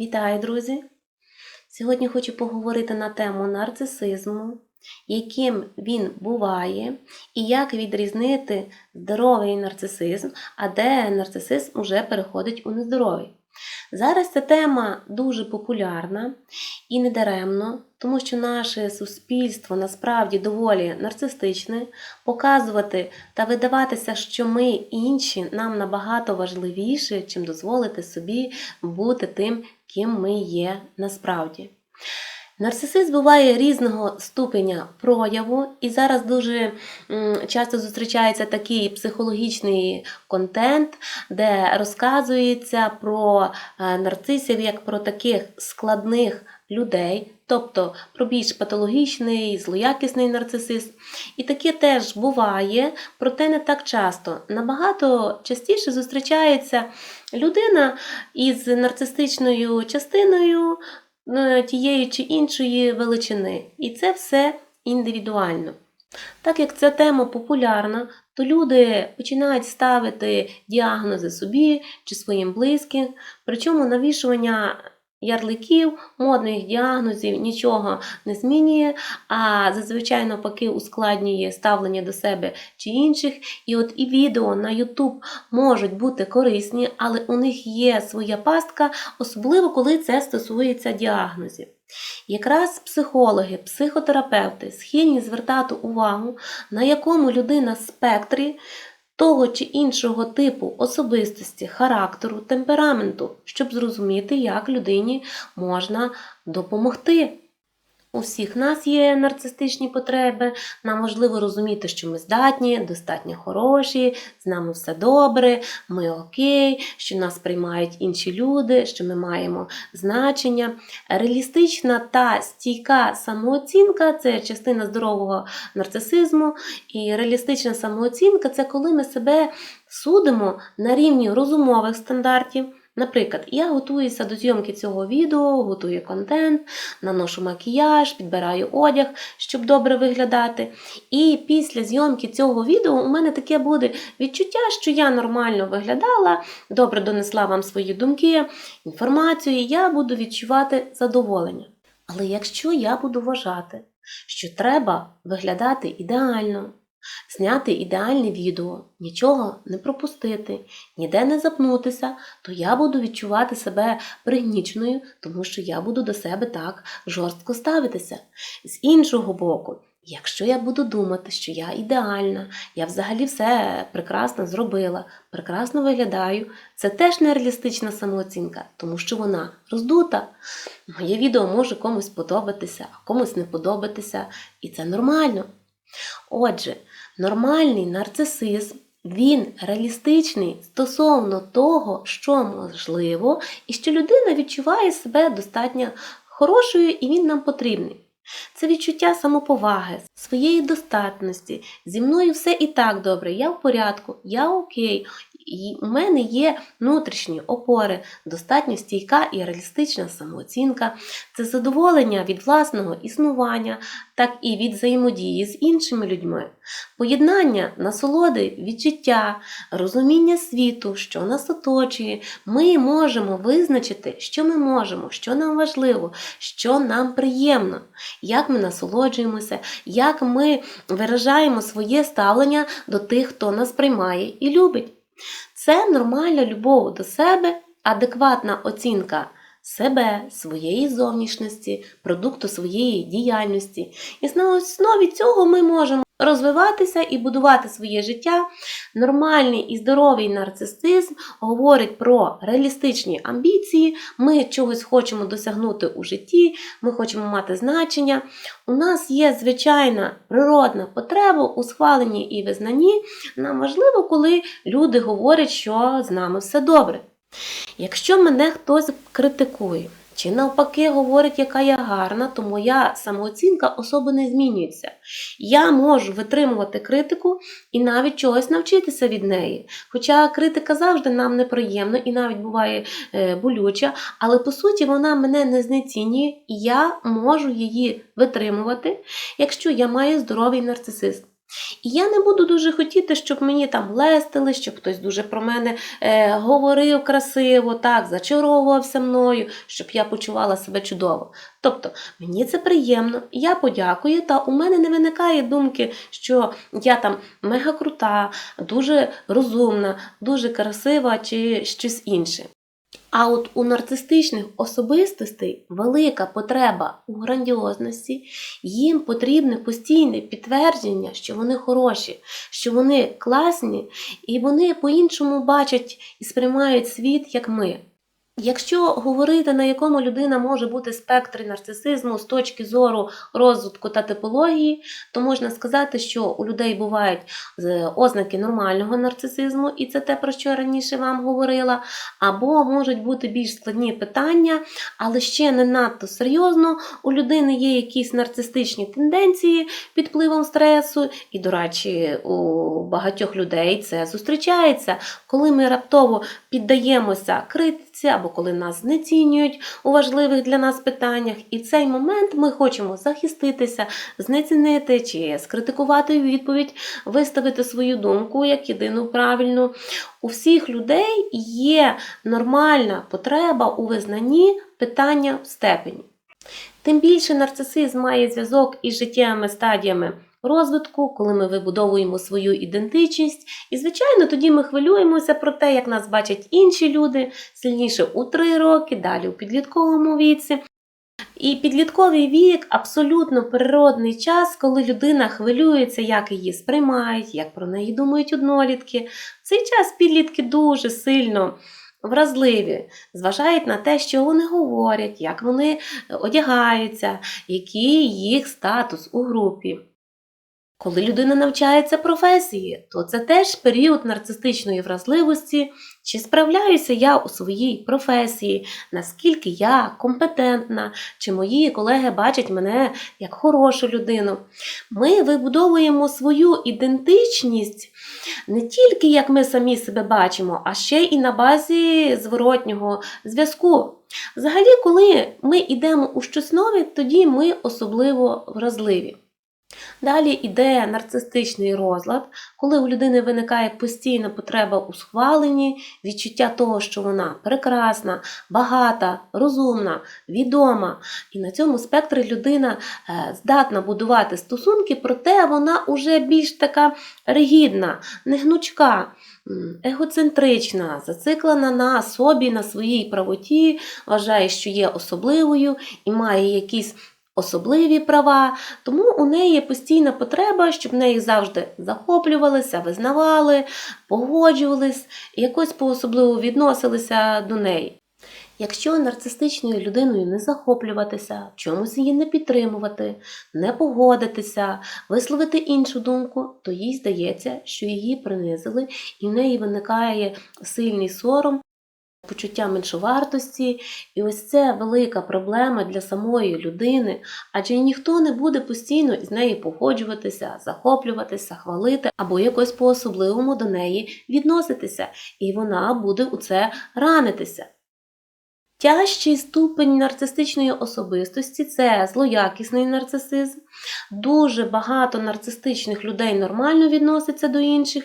Вітаю, друзі! Сьогодні хочу поговорити на тему нарцисизму, яким він буває, і як відрізнити здоровий нарцисизм, а де нарцисизм уже переходить у нездоровий. Зараз ця тема дуже популярна і недаремно, тому що наше суспільство насправді доволі нарцистичне, показувати та видаватися, що ми інші нам набагато важливіше, чим дозволити собі бути тим, ким ми є насправді. Нарцисизм буває різного ступеня прояву, і зараз дуже часто зустрічається такий психологічний контент, де розказується про е, нарцисів як про таких складних людей, тобто про більш патологічний, злоякісний нарцисизм. І таке теж буває, проте не так часто. Набагато частіше зустрічається людина із нарцистичною частиною тієї чи іншої величини. І це все індивідуально. Так як ця тема популярна, то люди починають ставити діагнози собі чи своїм близьким, причому навішування ярликів, модних діагнозів нічого не змінює, а зазвичай навпаки ускладнює ставлення до себе чи інших. І от і відео на YouTube можуть бути корисні, але у них є своя пастка, особливо коли це стосується діагнозів. Якраз психологи, психотерапевти схильні звертати увагу, на якому людина спектрі того чи іншого типу особистості, характеру, темпераменту, щоб зрозуміти, як людині можна допомогти. У всіх нас є нарцистичні потреби. Нам важливо розуміти, що ми здатні, достатньо хороші, з нами все добре, ми окей, що нас приймають інші люди, що ми маємо значення. Реалістична та стійка самооцінка це частина здорового нарцисизму. І реалістична самооцінка це коли ми себе судимо на рівні розумових стандартів. Наприклад, я готуюся до зйомки цього відео, готую контент, наношу макіяж, підбираю одяг, щоб добре виглядати. І після зйомки цього відео у мене таке буде відчуття, що я нормально виглядала, добре донесла вам свої думки, інформацію, і я буду відчувати задоволення. Але якщо я буду вважати, що треба виглядати ідеально, зняти ідеальне відео, нічого не пропустити, ніде не запнутися, то я буду відчувати себе пригніченою, тому що я буду до себе так жорстко ставитися. З іншого боку, якщо я буду думати, що я ідеальна, я взагалі все прекрасно зробила, прекрасно виглядаю, це теж нереалістична самооцінка, тому що вона роздута. Моє відео може комусь подобатися, а комусь не подобатися, і це нормально. Отже, нормальний нарцисизм він реалістичний стосовно того, що можливо, і що людина відчуває себе достатньо хорошою і він нам потрібний. Це відчуття самоповаги, своєї достатності. Зі мною все і так добре, я в порядку, я окей. І у мене є внутрішні опори, достатньо стійка і реалістична самооцінка, це задоволення від власного існування, так і від взаємодії з іншими людьми, поєднання насолоди, відчуття, розуміння світу, що нас оточує. Ми можемо визначити, що ми можемо, що нам важливо, що нам приємно, як ми насолоджуємося, як ми виражаємо своє ставлення до тих, хто нас приймає і любить. Це нормальна любов до себе, адекватна оцінка себе, своєї зовнішності, продукту своєї діяльності. І на основі цього ми можемо розвиватися і будувати своє життя. Нормальний і здоровий нарцисизм говорить про реалістичні амбіції. Ми чогось хочемо досягнути у житті, ми хочемо мати значення. У нас є звичайна природна потреба у схваленні і визнанні. Нам важливо, коли люди говорять, що з нами все добре. Якщо мене хтось критикує, чи навпаки говорить, яка я гарна, то моя самооцінка особо не змінюється. Я можу витримувати критику і навіть чогось навчитися від неї. Хоча критика завжди нам неприємна і навіть буває е, болюча, але по суті вона мене не знецінює, і я можу її витримувати, якщо я маю здоровий нарцисизм. І я не буду дуже хотіти, щоб мені там лестили, щоб хтось дуже про мене е, говорив красиво, так, зачаровувався мною, щоб я почувала себе чудово. Тобто мені це приємно, я подякую, та у мене не виникає думки, що я там мега крута, дуже розумна, дуже красива чи щось інше. А от у нарцистичних особистостей велика потреба у грандіозності, їм потрібне постійне підтвердження, що вони хороші, що вони класні, і вони по-іншому бачать і сприймають світ, як ми. Якщо говорити, на якому людина може бути спектр нарцисизму з точки зору розвитку та типології, то можна сказати, що у людей бувають ознаки нормального нарцисизму, і це те, про що я раніше вам говорила, або можуть бути більш складні питання, але ще не надто серйозно. У людини є якісь нарцистичні тенденції під впливом стресу, і, до речі, у багатьох людей це зустрічається, коли ми раптово піддаємося критиці або коли нас знецінюють у важливих для нас питаннях. І в цей момент ми хочемо захиститися, знецінити чи скритикувати відповідь, виставити свою думку як єдину правильну. У всіх людей є нормальна потреба у визнанні питання в степені. Тим більше нарцисизм має зв'язок із життєвими стадіями розвитку, коли ми вибудовуємо свою ідентичність. І, звичайно, тоді ми хвилюємося про те, як нас бачать інші люди, сильніше у 3 роки, далі у підлітковому віці. І підлітковий вік абсолютно природний час, коли людина хвилюється, як її сприймають, як про неї думають однолітки. В цей час підлітки дуже сильно вразливі, зважають на те, що вони говорять, як вони одягаються, який їх статус у групі. Коли людина навчається професії, то це теж період нарцистичної вразливості, чи справляюся я у своїй професії, наскільки я компетентна, чи мої колеги бачать мене як хорошу людину. Ми вибудовуємо свою ідентичність не тільки як ми самі себе бачимо, а ще і на базі зворотнього зв'язку. Взагалі, коли ми йдемо у щось нове, тоді ми особливо вразливі. Далі йде нарцистичний розлад, коли у людини виникає постійна потреба у схваленні, відчуття того, що вона прекрасна, багата, розумна, відома. І на цьому спектрі людина е, здатна будувати стосунки, проте вона уже більш така ригідна, негнучка. Егоцентрична, зациклена на собі, на своїй правоті, вважає, що є особливою і має якісь особливі права, тому у неї постійна потреба, щоб нею завжди захоплювалися, визнавали, погоджувались і якось по-особливо відносилися до неї. Якщо нарцистичною людиною не захоплюватися, в чомусь її не підтримувати, не погодитися, висловити іншу думку, то їй здається, що її принизили, і в неї виникає сильний сором, почуття меншовартості, і ось це велика проблема для самої людини, адже ніхто не буде постійно із нею погоджуватися, захоплюватися, хвалити або якось по-особливому до неї відноситися, і вона буде у це ранитися. Тяжчий ступень нарцистичної особистості це злоякісний нарцисизм. Дуже багато нарцистичних людей нормально відносяться до інших,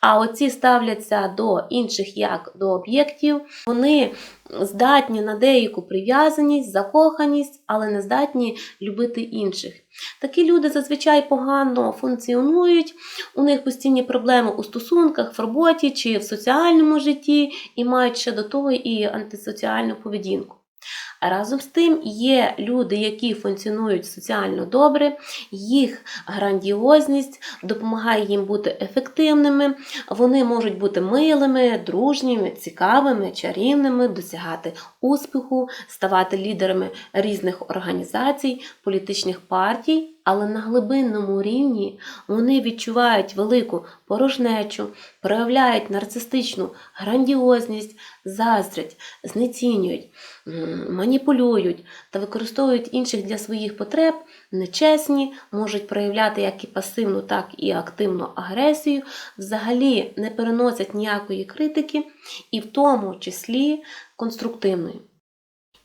а оці ставляться до інших як до об'єктів. Вони здатні на деяку прив'язаність, закоханість, але не здатні любити інших. Такі люди зазвичай погано функціонують, у них постійні проблеми у стосунках, в роботі чи в соціальному житті, і мають ще до того і антисоціальну поведінку. Разом з тим є люди, які функціонують соціально добре, їх грандіозність допомагає їм бути ефективними, вони можуть бути милими, дружніми, цікавими, чарівними, досягати успіху, ставати лідерами різних організацій, політичних партій. Але на глибинному рівні вони відчувають велику порожнечу, проявляють нарцистичну грандіозність, заздрять, знецінюють, маніпулюють та використовують інших для своїх потреб, нечесні, можуть проявляти як і пасивну, так і активну агресію, взагалі не переносять ніякої критики, і в тому числі конструктивної.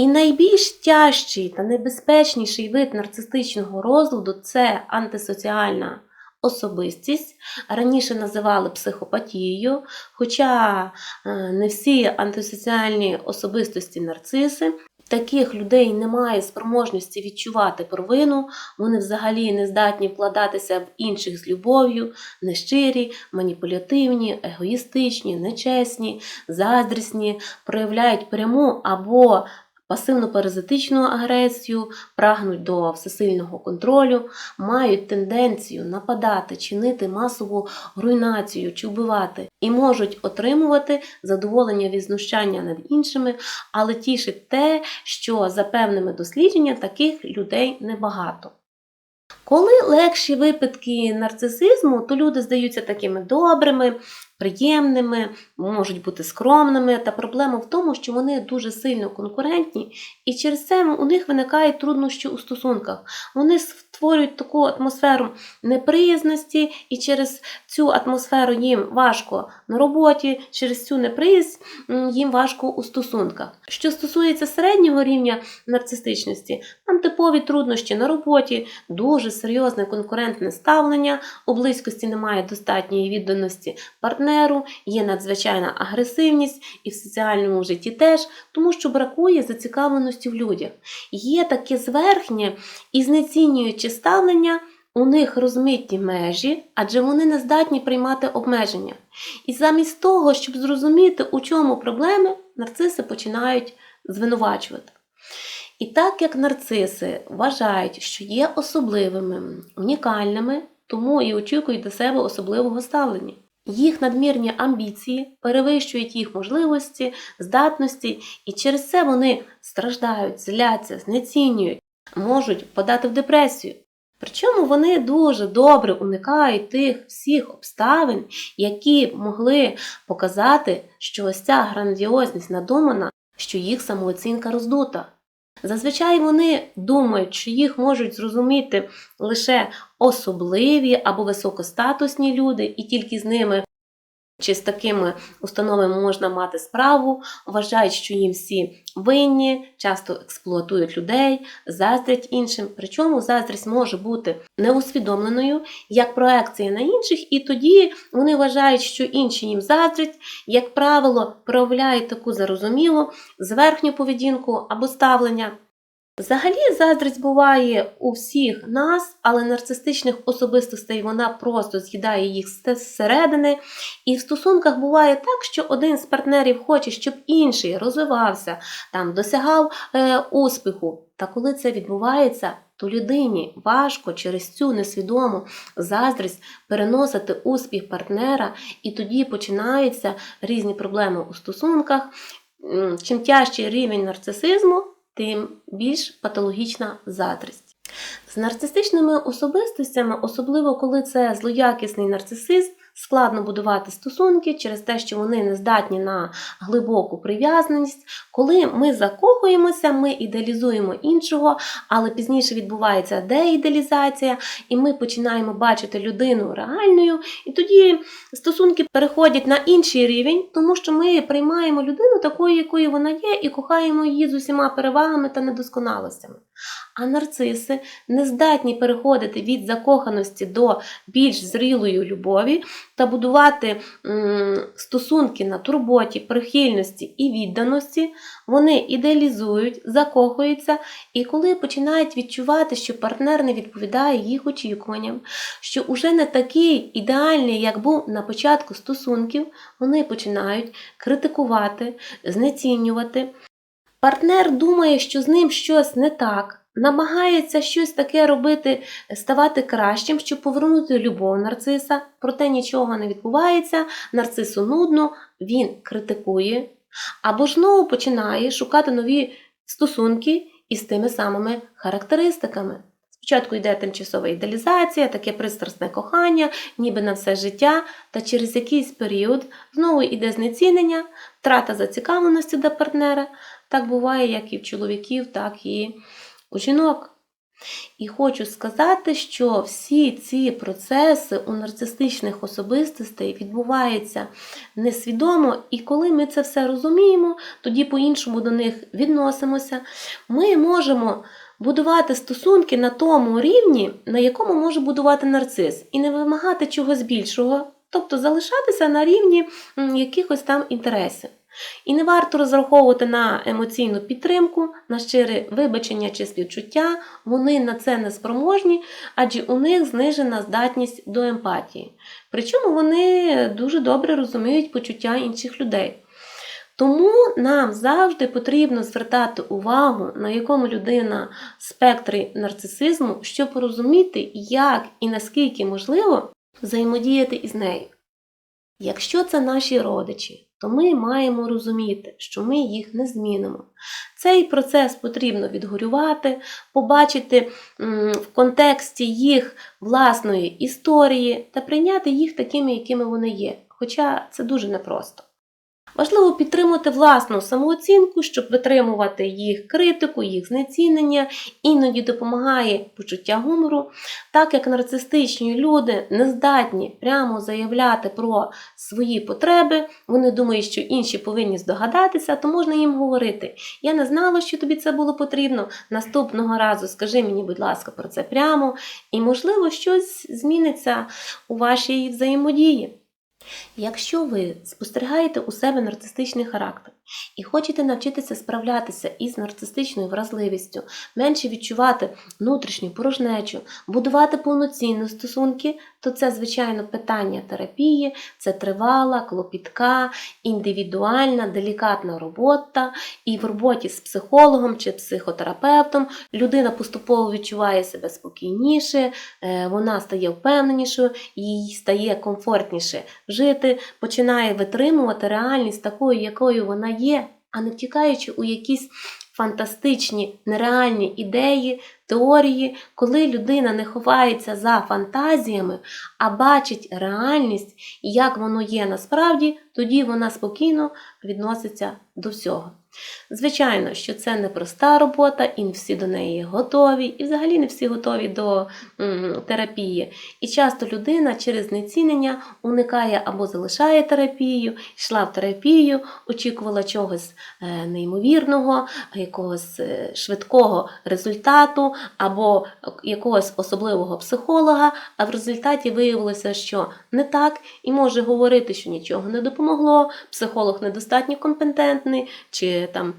І найбільш тяжчий та небезпечніший вид нарцистичного розладу це антисоціальна особистість, раніше називали психопатією, хоча е, не всі антисоціальні особистості нарциси. Таких людей немає спроможності відчувати провину, вони взагалі не здатні вкладатися в інших з любов'ю, нещирі, маніпулятивні, егоїстичні, нечесні, заздрісні, проявляють пряму або пасивно-паразитичну агресію, прагнуть до всесильного контролю, мають тенденцію нападати, чинити масову руйнацію чи вбивати і можуть отримувати задоволення від знущання над іншими, але тішить те, що за певними дослідженнями таких людей небагато. Коли легші випадки нарцисизму, то люди здаються такими добрими, приємними, можуть бути скромними. Та проблема в тому, що вони дуже сильно конкурентні, і через це у них виникають труднощі у стосунках. Вони створюють таку атмосферу неприязності, і через цю атмосферу їм важко на роботі, через цю неприязнь їм важко у стосунках. Що стосується середнього рівня нарцистичності, там типові труднощі на роботі, дуже серйозне конкурентне ставлення, у близькості немає достатньої відданості партнеру, є надзвичайна агресивність і в соціальному житті теж, тому що бракує зацікавленості в людях. Є таке зверхнє і знецінююче ставлення. У них розмиті межі, адже вони не здатні приймати обмеження. І замість того, щоб зрозуміти, у чому проблеми, нарциси починають звинувачувати. І так як нарциси вважають, що є особливими, унікальними, тому і очікують до себе особливого ставлення. Їх надмірні амбіції перевищують їх можливості, здатності, і через це вони страждають, зляться, знецінюють, можуть подати в депресію. Причому вони дуже добре уникають тих всіх обставин, які могли показати, що ось ця грандіозність надумана, що їх самооцінка роздута. Зазвичай вони думають, що їх можуть зрозуміти лише особливі або високостатусні люди, і тільки з ними чи з такими установами можна мати справу, вважають, що їм всі винні, часто експлуатують людей, заздрять іншим. Причому заздрість може бути неусвідомленою як проекція на інших, і тоді вони вважають, що інші їм заздрять, як правило, проявляють таку зарозумілу зверхню поведінку або ставлення. Взагалі, заздрість буває у всіх нас, але нарцистичних особистостей вона просто з'їдає їх зсередини. І в стосунках буває так, що один з партнерів хоче, щоб інший розвивався, там досягав е, успіху. Та коли це відбувається, то людині важко через цю несвідому заздрість переносити успіх партнера, і тоді починаються різні проблеми у стосунках. Чим тяжчий рівень нарцисизму, тим більш патологічна заздрість. З нарцистичними особистостями, особливо коли це злоякісний нарцисизм, складно будувати стосунки через те, що вони не здатні на глибоку прив'язаність. Коли ми закохуємося, ми ідеалізуємо іншого, але пізніше відбувається деідеалізація, і ми починаємо бачити людину реальною, і тоді стосунки переходять на інший рівень, тому що ми приймаємо людину такою, якою вона є, і кохаємо її з усіма перевагами та недосконалостями. А нарциси не здатні переходити від закоханості до більш зрілої любові та будувати стосунки на турботі, прихильності і відданості. Вони ідеалізують, закохуються, і коли починають відчувати, що партнер не відповідає їх очікуванням, що уже не такий ідеальний, як був на початку стосунків, вони починають критикувати, знецінювати. Партнер думає, що з ним щось не так, намагається щось таке робити, ставати кращим, щоб повернути любов нарциса, проте нічого не відбувається, нарцису нудно, він критикує, або ж знову починає шукати нові стосунки із тими самими характеристиками. Спочатку йде тимчасова ідеалізація, таке пристрасне кохання, ніби на все життя, та через якийсь період знову йде знецінення, втрата зацікавленості до партнера. Так буває як і в чоловіків, так і у жінок. І хочу сказати, що всі ці процеси у нарцистичних особистостей відбуваються несвідомо, і коли ми це все розуміємо, тоді по-іншому до них відносимося, ми можемо будувати стосунки на тому рівні, на якому може будувати нарцис, і не вимагати чогось більшого, тобто залишатися на рівні якихось там інтересів. І не варто розраховувати на емоційну підтримку, на щире вибачення чи співчуття, вони на це не спроможні, адже у них знижена здатність до емпатії. Причому вони дуже добре розуміють почуття інших людей. Тому нам завжди потрібно звертати увагу, на якому людина спектрі нарцисизму, щоб розуміти, як і наскільки можливо взаємодіяти із нею. Якщо це наші родичі, то ми маємо розуміти, що ми їх не змінимо. Цей процес потрібно відгорювати, побачити в контексті їх власної історії та прийняти їх такими, якими вони є. Хоча це дуже непросто. Важливо підтримувати власну самооцінку, щоб витримувати їх критику, їх знецінення, іноді допомагає почуття гумору, так як нарцистичні люди не здатні прямо заявляти про свої потреби, вони думають, що інші повинні здогадатися, то можна їм говорити: Я не знала, що тобі це було потрібно. Наступного разу скажи мені, будь ласка, про це прямо, і, можливо, щось зміниться у вашій взаємодії. Якщо ви спостерігаєте у себе нарцистичний характер і хочете навчитися справлятися із нарцистичною вразливістю, менше відчувати внутрішню порожнечу, будувати повноцінні стосунки, то це, звичайно, питання терапії, це тривала, клопітка, індивідуальна, делікатна робота. І в роботі з психологом чи психотерапевтом людина поступово відчуває себе спокійніше, е, вона стає впевненішою, їй стає комфортніше жити, починає витримувати реальність такою, якою вона є, а не втікаючи у якісь фантастичні, нереальні ідеї, теорії, коли людина не ховається за фантазіями, а бачить реальність як воно є насправді, тоді вона спокійно відноситься до всього. Звичайно, що це непроста робота, і не всі до неї готові, і взагалі не всі готові до терапії. І часто людина через знецінення уникає або залишає терапію, йшла в терапію, очікувала чогось е, неймовірного, якогось е, швидкого результату або якогось особливого психолога, а в результаті виявилося, що не так, і може говорити, що нічого не допомогло, психолог недостатньо компетентний, чи там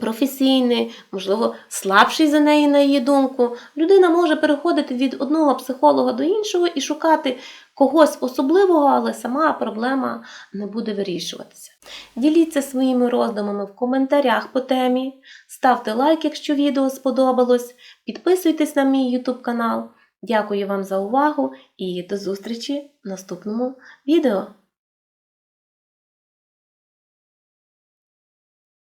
професійний, можливо, слабший за неї, на її думку. Людина може переходити від одного психолога до іншого і шукати когось особливого, але сама проблема не буде вирішуватися. Діліться своїми роздумами в коментарях по темі, ставте лайк, якщо відео сподобалось, підписуйтесь на мій YouTube канал. Дякую вам за увагу і до зустрічі в наступному відео.